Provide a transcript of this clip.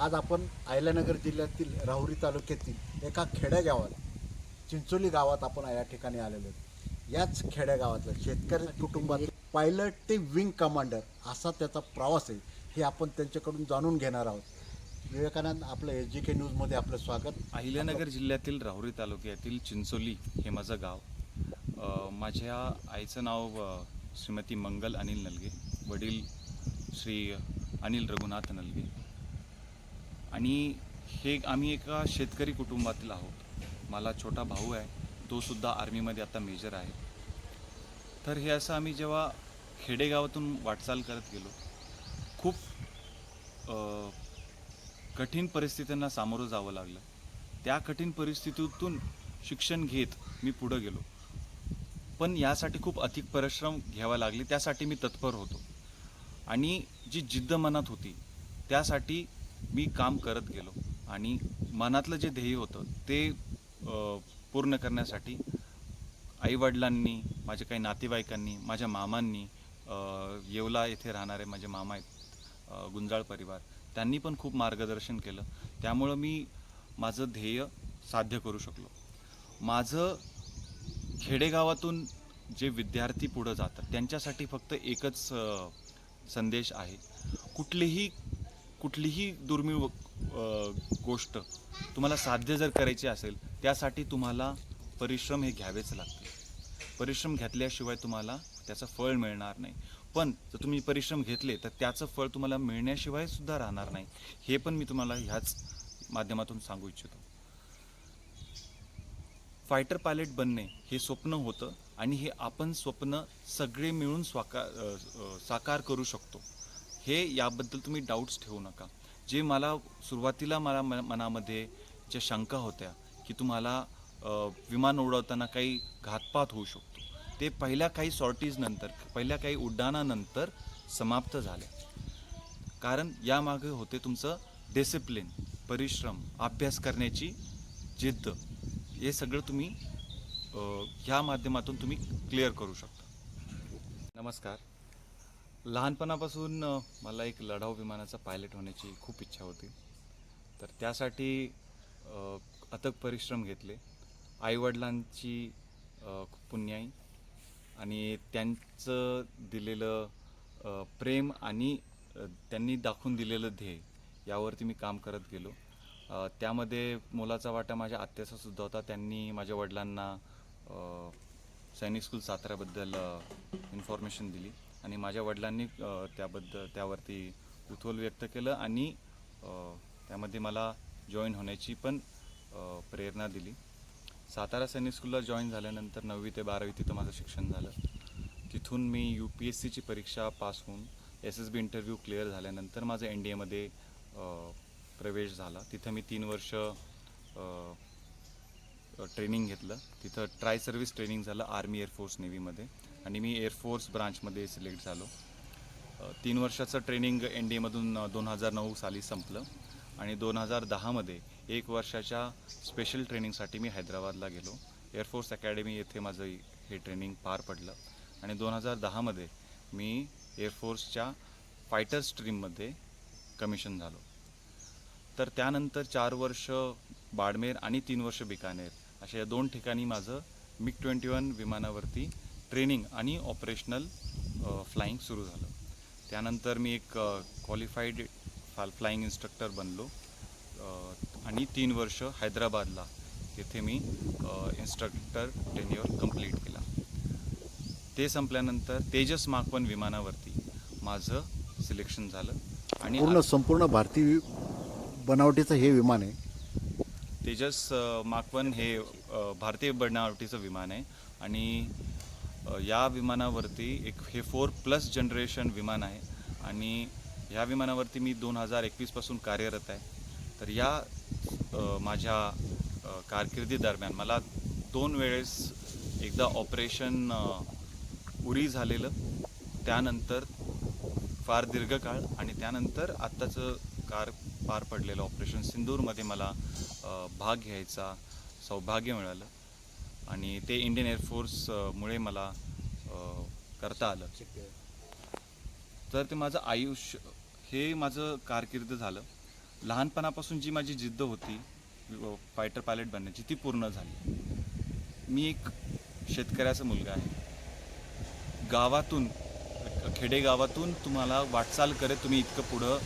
आज आपण अहिल्यानगर जिल्ह्यातील राहुरी तालुक्यातील एका खेड्यागावात चिंचोली गावात आपण या ठिकाणी आलेलो आहोत. याच खेड्यागावातलं शेतकरी कुटुंबात पायलट ते विंग कमांडर असा त्याचा प्रवास आहे हे आपण त्यांच्याकडून जाणून घेणार आहोत. विवेकानंद आपलं एस जी के न्यूजमध्ये आपलं स्वागत. अहिल्यानगर जिल्ह्यातील राहुरी तालुक्यातील चिंचोली हे माझं गाव. माझ्या आईचं नाव श्रीमती मंगल अनिल नलगे वडील श्री अनिल रघुनाथ नलगे. आणि हे आम्ही एका शेतकरी कुटुंबातील आहोत. मला छोटा भाऊ आहे. तो सुद्धा आर्मीमध्ये आता मेजर आहे. तर हे असं आम्ही जेव्हा खेडेगावातून वाटचाल करत गेलो खूप कठीण परिस्थितींना सामोरं जावं लागलं. त्या कठीण परिस्थितीतून शिक्षण घेत मी पुढं गेलो. पण यासाठी खूप अधिक परिश्रम घ्यावा लागले त्यासाठी मी तत्पर होतो. आणि जी जिद्द मनात होती त्यासाठी मी काम करत गेलो आणि मनातलं जे ध्येय होतं ते पूर्ण करण्यासाठी आईवडिलांनी माझ्या काही नातेवाईकांनी माझ्या मामांनी येवला येथे राहणारे माझे मामा आहेत गुंजाळ परिवार त्यांनी पण खूप मार्गदर्शन केलं. त्यामुळं मी माझं ध्येय साध्य करू शकलो. माझं खेडेगावातून जे विद्यार्थी पुढं जातात त्यांच्यासाठी फक्त एकच संदेश आहे. कुठलीही कुठलीही दुर्मिळ गोष्ट तुम्हाला साध्य जर करायची असेल त्यासाठी तुम्हाला परिश्रम हे घ्यावेच लागतील. परिश्रम घेतल्याशिवाय तुम्हाला त्याचं फळ मिळणार नाही. पण जर तुम्ही परिश्रम घेतले तर त्याचं फळ तुम्हाला मिळण्याशिवाय सुद्धा राहणार नाही. हे पण मी तुम्हाला ह्याच माध्यमातून सांगू इच्छितो. फायटर पायलट बनणे हे स्वप्न होतं आणि हे आपण स्वप्न सगळे मिळून स्वाकार साकार करू शकतो. हे याबद्दल तुम्ही डाऊट्स ठेवू नका. जे मला सुरुवातीला मला म- मनामध्ये ज्या शंका होत्या की तुम्हाला विमान उडवताना काही घातपात होऊ शकतो. ते पहिल्या काही सॉर्टीज नंतर पहिल्या काही उड्डाणानंतर समाप्त झाल्या. कारण यामागे होते तुमचं डिसिप्लिन परिश्रम अभ्यास करण्याची जिद्द. हे सगळं तुम्ही ह्या माध्यमातून तुम्ही क्लिअर करू शकता. नमस्कार. लहानपणापासून मला एक लढाऊ विमानाचा पायलट होण्याची खूप इच्छा होती. तर त्यासाठी अथक परिश्रम घेतले. आईवडिलांची पुण्याई आणि त्यांचं दिलेलं प्रेम आणि त्यांनी दाखवून दिलेलं ध्येय यावरती मी काम करत गेलो. त्यामध्ये मोलाचा वाटा माझ्या आत्याचा सुद्धा होता. त्यांनी माझ्या वडिलांना सैनिक स्कूल साताऱ्याबद्दल इन्फॉर्मेशन दिली. आणि माझ्या वडिलांनी त्याबद्दल त्यावरती कुतूहल व्यक्त केलं आणि त्यामध्ये मला जॉईन होण्याची पण प्रेरणा दिली. सातारा सैनिक स्कूलला जॉईन झाल्यानंतर नववी ते बारावी तिथं माझं शिक्षण झालं. तिथून मी यू पी एस सीची परीक्षा पास होऊन S S B interview clear झाल्यानंतर माझं एन डी एमध्ये प्रवेश झाला. तिथं मी तीन वर्ष ट्रेनिंग घेतलं. तिथं ट्राय सर्व्हिस ट्रेनिंग झालं आर्मी एअरफोर्स नेव्हीमध्ये आणि मी एअरफोर्स ब्रांचमध्ये सिलेक्ट झालो. तीन वर्षाचं ट्रेनिंग एन डी एमधून दोन हजार नऊ साली संपलं. आणि दोन हजार दहामध्ये एक वर्षाच्या स्पेशल ट्रेनिंगसाठी मी हैदराबादला गेलो. एअरफोर्स अकॅडमी येथे माझं हे ट्रेनिंग पार पडलं. आणि दोन हजार दहामध्ये मी एअरफोर्सच्या फायटर स्ट्रीममध्ये कमिशन झालो. तर त्यानंतर चार वर्ष बाडमेर आणि तीन वर्ष बिकानेर अशा या दोन ठिकाणी माझं मिग ट्वेंटी वन विमानावरती ट्रेनिंग आणि ऑपरेशनल फ्लाईंग सुरू झालं. त्यानंतर मी एक क्वालिफाईड फाल फ्लाईंग इन्स्ट्रक्टर बनलो. आणि तीन वर्ष हैदराबादला तिथे मी इन्स्ट्रक्टर टेन्युअर कंप्लीट केला. ते संपल्यानंतर तेजस मार्क वन विमानावरती माझं सिलेक्शन झालं. आणि पूर्ण संपूर्ण भारतीय बनावटीचं हे विमान आहे. तेजस माकवन हे भारतीय बनावटीचं विमान आहे. आणि या विमानावरती एक हे फोर प्लस जनरेशन विमान आहे. आणि ह्या विमानावरती मी दोन हजार एकवीसपासून कार्यरत आहे. तर या माझ्या कारकिर्दीदरम्यान मला दोन वेळेस एकदा ऑपरेशन उरी झालेलं. त्यानंतर फार दीर्घकाळ आणि त्यानंतर आत्ताचं कार पार पडलेलं ऑपरेशन सिंदूरमध्ये मला भाग घ्यायचा सौभाग्य मिळालं. आणि ते इंडियन एअरफोर्समुळे मला करता आलं. तर ते माझं आयुष्य हे माझं कारकीर्द झालं. लहानपणापासून जी माझी जिद्द होती फायटर पायलट बनण्याची ती पूर्ण झाली. मी एक शेतकऱ्याचा मुलगा आहे. गावातून खेडेगावातून तुम्हाला वाटचाल करत तुम्ही इतकं पुढं